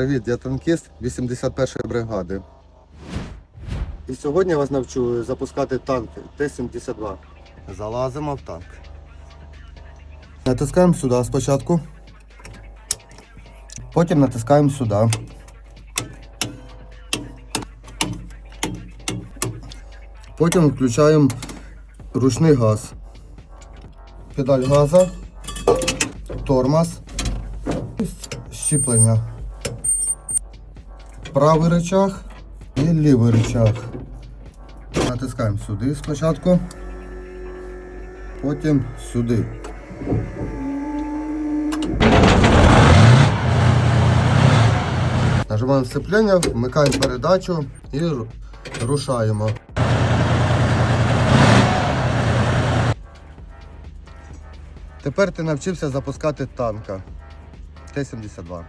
Привіт, я танкіст 81-ї бригади. І сьогодні я вас навчу запускати танки Т-72. Залазимо в танк. Натискаємо сюди спочатку. Потім натискаємо сюди. Потім включаємо ручний газ. Педаль газа, тормоз, щіплення. Правий рычаг і лівий рычаг. Натискаємо сюди спочатку, потім сюди. Нажимаємо сцеплення, вмикаємо передачу і рушаємо. Тепер ти навчився запускати танка Т-72.